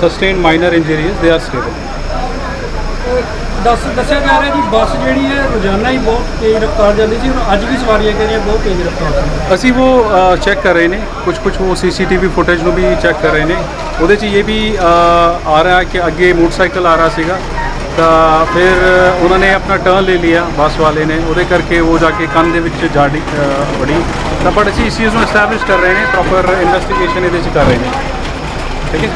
sustain minor injuries they are stable ਦੱਸ ਦੱਸਿਆ ਜਾ ਰਿਹਾ ਜੀ ਬੱਸ ਜਿਹੜੀ ਹੈ ਰੋਜ਼ਾਨਾ ਹੀ ਬਹੁਤ ਤੇਜ਼ ਰਫ਼ਤਾਰ ਜਾਂਦੀ ਸੀ ਹੁਣ ਅੱਜ ਵੀ ਸਵਾਰੀਆਂ ਕਹਿ ਰਹੀਆਂ ਬਹੁਤ ਤੇਜ਼ ਰਫ਼ਤਾਰ ਸੀ ਅਸੀਂ ਉਹ ਚੈੱਕ ਕਰ ਰਹੇ ਨੇ ਕੁਝ ਕੁਝ ਉਹ ਸੀਸੀਟੀਵੀ ਫੁਟੇਜ ਨੂੰ ਵੀ ਚੈੱਕ ਕਰ ਰਹੇ ਨੇ। ਉਹਦੇ 'ਚ ਇਹ ਵੀ ਆ ਰਿਹਾ ਕਿ ਅੱਗੇ ਮੋਟਰਸਾਈਕਲ ਆ ਰਿਹਾ ਸੀਗਾ। ਤਾਂ ਫਿਰ ਉਹਨਾਂ ਨੇ ਆਪਣਾ ਟਰਨ ਲੈ ਲਿਆ ਬੱਸ ਵਾਲੇ ਨੇ। ਉਹਦੇ ਕਰਕੇ ਉਹ ਜਾ ਕੇ ਕੰਨ ਦੇ ਵਿੱਚ ਜਾੜੀ ਵੜੀ। ਤਾਂ ਬਟ ਅਸੀਂ ਇਸ ਚੀਜ਼ ਨੂੰ ਐਸਟੈਬਲਿਸ਼ ਕਰ ਰਹੇ ਨੇ ਪ੍ਰੋਪਰ ਇਨਵੈਸਟੀਗੇਸ਼ਨ ਇਹਦੇ 'ਚ ਕਰ ਰਹੇ ਨੇ। ਠੀਕ ਹੈ?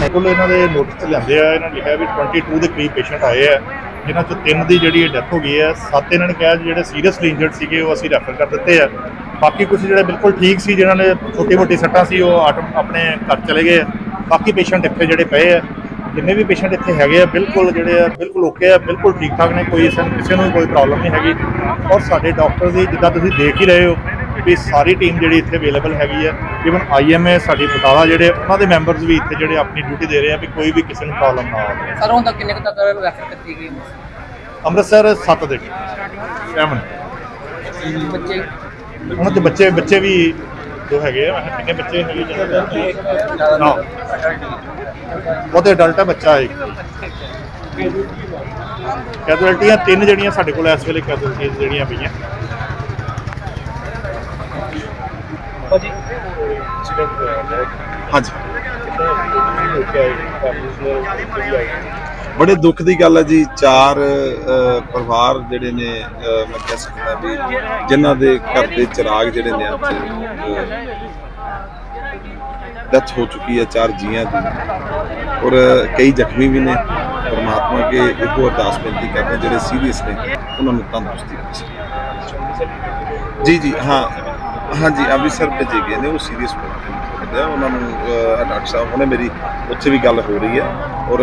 ਥੈਂਕ ਯੂ ਇਹਨਾਂ ਦੇ ਨੋਟਿਸ ਤੇ ਲਿਆਂਦੇ ਆ, ਇਹਨਾਂ ਨੇ ਲਿਖਿਆ ਵੀ 22 ਦੇ ਕਰੀਬ ਪੇਸ਼ੈਂਟ ਆਏ ਆ। ਜਿਨ੍ਹਾਂ ਚੋਂ ਤਿੰਨ ਦੀ ਜਿਹੜੀ ਡੈਥ ਹੋ ਗਈ ਹੈ ਸੱਤ ਇਹਨਾਂ ਨੇ ਕਿਹਾ ਜਿਹੜੇ ਸੀਰੀਅਸਲੀ ਇੰਜਰਡ ਸੀਗੇ, ਉਹ ਅਸੀਂ ਰੈਫਰ ਕਰ ਦਿੱਤੇ ਆ। ਬਾਕੀ ਕੁਝ ਜਿਹੜੇ ਬਿਲਕੁਲ ਠੀਕ ਸੀ, ਜਿਨ੍ਹਾਂ ਨੇ ਛੋਟੀ ਮੋਟੀ ਸੱਟਾਂ ਸੀ, ਉਹ ਆਟੋ- ਆਪਣੇ ਘਰ ਚਲੇ ਗਏ ਆ। ਬਾਕੀ ਪੇਸ਼ੈਂਟ ਇੱਥੇ ਜਿਹੜੇ ਪਏ ਆ, ਜਿੰਨੇ ਵੀ ਪੇਸ਼ੈਂਟ ਇੱਥੇ ਹੈਗੇ ਆ, ਬਿਲਕੁਲ ਜਿਹੜੇ ਆ, ਬਿਲਕੁਲ ਓਕੇ ਆ, ਬਿਲਕੁਲ ਠੀਕ ਠਾਕ ਨੇ, ਕੋਈ ਇਸ ਕਿਸੇ ਨੂੰ ਕੋਈ ਪ੍ਰੋਬਲਮ ਨਹੀਂ ਹੈਗੀ। ਔਰ ਸਾਡੇ ਡਾਕਟਰ ਦੀ ਜਿੱਦਾਂ ਤੁਸੀਂ ਦੇਖ ਹੀ ਰਹੇ ਹੋ ਵੀ ਸਾਰੀ ਟੀਮ ਜਿਹੜੀ ਇੱਥੇ ਅਵੇਲੇਬਲ ਹੈਗੀ ਆ ਇਵਨ ਆਈਐਮਏ ਸਾਡੀ ਬਟਾਲਾ ਜਿਹੜੇ ਉਹਨਾਂ ਦੇ ਮੈਂਬਰਸ ਵੀ ਇੱਥੇ ਜਿਹੜੇ ਆਪਣੀ ਡਿਊਟੀ ਦੇ ਰਹੇ ਆ ਵੀ ਕੋਈ ਵੀ ਕਿਸੇ ਨੂੰ ਪ੍ਰੋਬਲਮ ਨਾ ਆਵੇ। ਸਰ ਹੁਣ ਤੱਕ ਕਿੰਨੇ ਕੁ ਤੱਕ ਰੈਫਰ ਕੀਤੀ ਗਈ ਅੰਮ੍ਰਿਤਸਰ 7 ਦੇ 7 ਬੱਚੇ? ਉਹਨਾਂ ਦੇ ਬੱਚੇ ਬੱਚੇ ਵੀ ਜੋ ਹੈਗੇ ਆ ਕਿੰਨੇ ਬੱਚੇ ਹੈਗੇ? ਨਾ। ਉਹਦੇ ਅਡਲਟ ਆ ਬੱਚਾ ਇੱਕ। ਕੈਜੁਅਲਟੀਆਂ ਤਿੰਨ ਜਿਹੜੀਆਂ ਸਾਡੇ ਕੋਲ ਇਸ ਵੇਲੇ ਕੈਜੁਅਲਟੀਆਂ ਜਿਹੜੀਆਂ ਪਈਆਂ। ਹਾਂਜੀ। ਬੜੇ ਦੁੱਖ ਦੀ ਗੱਲ ਹੈ ਜੀ ਚਾਰ ਪਰਿਵਾਰ ਜਿਹੜੇ ਨੇ ਅ, ਮੈਂ ਕਹਿ ਸਕਦਾ ਵੀ ਜਿਨ੍ਹਾਂ ਦੇ ਘਰ ਦੇ ਚਿਰਾਗ ਜਿਹੜੇ ਨੇ ਅੱਜ ਡੈਥ ਹੋ ਚੁੱਕੀ ਹੈ ਚਾਰ ਜੀਆਂ ਦੀ। ਔਰ ਕਈ ਜ਼ਖਮੀ ਵੀ ਨੇ। ਪਰਮਾਤਮਾ ਕੇ ਇੱਕੋ ਅਰਦਾਸ ਬੇਨਤੀ ਕਰਦੇ ਜਿਹੜੇ ਸੀਰੀਅਸ ਨੇ ਉਹਨਾਂ ਨੂੰ ਤੰਦਰੁਸਤੀ ਬਖਸ਼ੇ। ਜੀ ਜੀ ਹਾਂ। ਹਾਂਜੀ, ਅੰਮ੍ਰਿਤਸਰ ਭੇਜੇ ਗਏ ਨੇ, ਉਹ ਸੀਰੀਅਸ ਹੁੰਦੇ ਆ ਉਹਨਾਂ ਨੂੰ ਡਾਕਟਰ ਸਾਹਿਬ, ਉਹਨੇ ਮੇਰੀ ਉੱਥੇ ਵੀ ਗੱਲ ਹੋ ਰਹੀ ਹੈ ਔਰ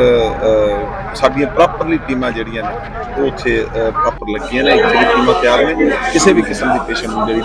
ਸਾਡੀਆਂ ਪ੍ਰੋਪਰਲੀ ਟੀਮਾਂ ਜਿਹੜੀਆਂ ਨੇ, ਉਹ ਉੱਥੇ ਪ੍ਰੋਪਰ ਲੱਗੀਆਂ ਨੇ ਇੱਥੇ ਟੀਮਾਂ ਤਿਆਰ ਨੇ, ਕਿਸੇ ਵੀ ਕਿਸਮ ਦੀ ਪੇਸ਼ੈਂਟ ਨੂੰ ਜਿਹੜੀ